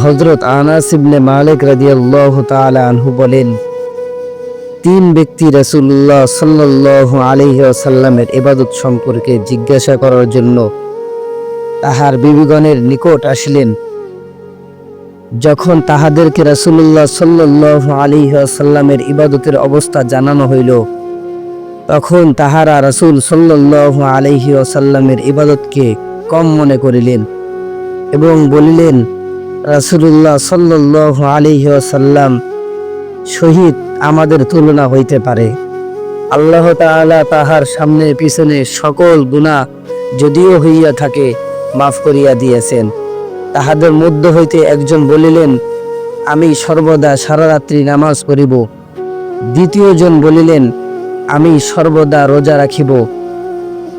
হজরত আনাস ইবনে মালিক রাদিয়াল্লাহু তাআলা আনহু বলেন, তিন ব্যক্তি রাসূলুল্লাহ সাল্লাল্লাহু আলাইহি ওয়াসাল্লামের ইবাদত সম্পর্কে জিজ্ঞাসা করার জন্য তাহার বিবিগণের নিকট আসলেন। যখন তাহাদেরকে রাসূলুল্লাহ সাল্লাল্লাহু আলাইহি ওয়াসাল্লামের ইবাদতের অবস্থা জানানো হইল, তখন তাহারা রাসূল সাল্লাল্লাহু আলাইহি ওয়াসাল্লামের ইবাদতকে কম মনে করিলেন এবং বলিলেন রাসূলুল্লাহ সাল্লাল্লাহু আলাইহি ওয়াসাল্লাম শহীদ আমাদের তুলনা হইতে পারে। আল্লাহ তাআলা তাহার সামনে পিছনে সকল গুনাহ যদিও হইয়া থাকে, মাফ করিয়া দিয়েছেন। তাহাদের মধ্য হইতে একজন বলিলেন, আমি সর্বদা সারা রাত্রি নামাজ পড়িব। দ্বিতীয়জন বলিলেন, আমি সর্বদা রোজা রাখিব।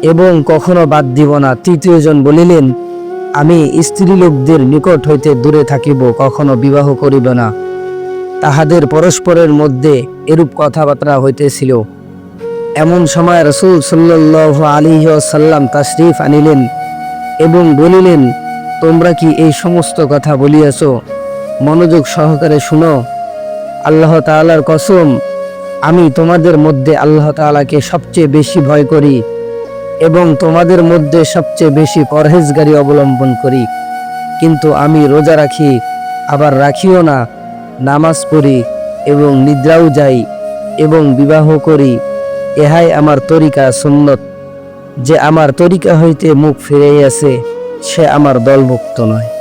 এবং কখনো বাদ দিব না। তৃতীয়জন বলিলেন আমি স্ত্রী লোকদের নিকট হইতে দূরে থাকিব, কখনো বিবাহ করিব না। তাহাদের পরস্পরের মধ্যে এরূপ কথাবার্তা হইতেছিল। এমন সময় রসুল সাল্লাহ আলী সাল্লাম তাশরিফ আনিলেন এবং বলিলেন, তোমরা কি এই সমস্ত কথা বলিয়াছ? মনোযোগ সহকারে শুনো। আল্লাহ তাআলার কসম, আমি তোমাদের মধ্যে আল্লাহ তাআলাকে সবচেয়ে বেশি ভয় করি। এবং তোমাদের মধ্যে সবচেয়ে বেশি পরহেজগারি অবলম্বন করি। কিন্তু আমি রোজা রাখি, আবার রাখিও না। নামাজ পড়ি এবং নিদ্রাও যাই এবং বিবাহ করি। এহাই আমার তরিকা সুন্নত। যে আমার তরিকা হইতে মুখ ফিরাইয়াছে, সে আমার দলভুক্ত নয়।